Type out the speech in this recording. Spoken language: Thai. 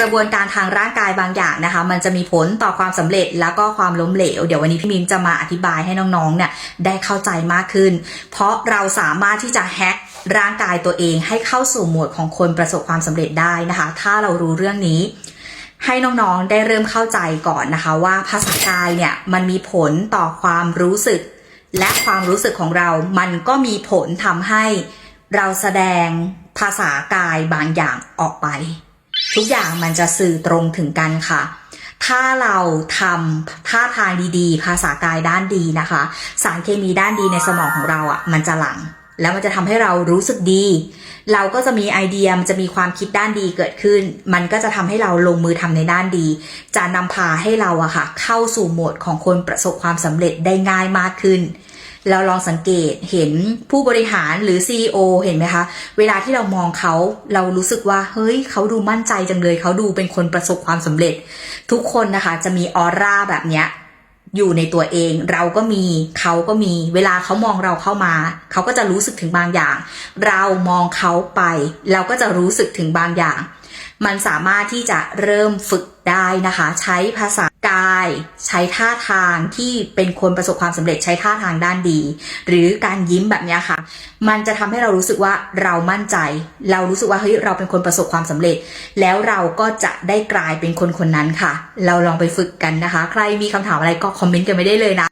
กระบวนการทางร่างกายบางอย่างนะคะ มันจะมีผลต่อความสำเร็จแล้วก็ความล้มเหลว เดี๋ยววันนี้พี่มิมจะมาอธิบายให้น้องๆเนี่ยได้เข้าใจมากขึ้น เพราะเราสามารถที่จะแฮกร่างกายตัวเองให้เข้าสู่หมวดของคนประสบความสำเร็จได้นะคะ ถ้าเรารู้เรื่องนี้ให้น้องๆ ได้เริ่มเข้าใจก่อนนะคะ ว่าภาษากายเนี่ยมันมีผลต่อความรู้สึก และความรู้สึกของเรา มันก็มีผลทำให้เราแสดงภาษากายบางอย่างออกไป ทุกอย่างมันจะสื่อตรงถึงกันค่ะ ถ้าเราทำท่าทางดีๆ ภาษากายด้านดีนะคะ สารเคมีด้านดีในสมองของเราอะ มันจะหลัง แล้วมันจะทำให้เรารู้สึกดี เราก็จะมีไอเดียมันจะมีความคิดด้านดีเกิดขึ้น มันก็จะทำให้เราลงมือทำในด้านดี จะนำพาให้เราอะค่ะ เข้าสู่โหมดของคนประสบความสำเร็จได้ง่ายมากขึ้น เราลองสังเกตเห็นผู้บริหารหรือ CEO เห็นไหมคะ เวลาที่เรามองเขาเรารู้สึกว่า เฮ้ย เขาดูมั่นใจจังเลย เขาดูเป็นคนประสบความสำเร็จ ทุกคนนะคะ จะมีออร่าแบบเนี้ยอยู่ในตัวเองเราก็มีเขาก็มี เวลาเขามองเราเข้ามา เขาก็จะรู้สึกถึงบางอย่าง เรามองเขาไป เราก็จะรู้สึกถึงบางอย่าง มันสามารถที่จะเริ่มฝึกได้นะคะ ใช้ภาษากาย ใช้ท่าทางที่เป็นคนประสบความสำเร็จใช้ท่าทางด้านดี หรือการยิ้มแบบนี้ค่ะ มันจะทำให้เรารู้สึกว่าเรามั่นใจ เรารู้สึกว่าเฮ้ยเราเป็นคนประสบความสำเร็จ แล้วเราก็จะได้กลายเป็นคนคนนั้นค่ะ เราลองไปฝึกกันนะคะ ใครมีคำถามอะไรก็คอมเมนต์กันไม่ได้เลยนะ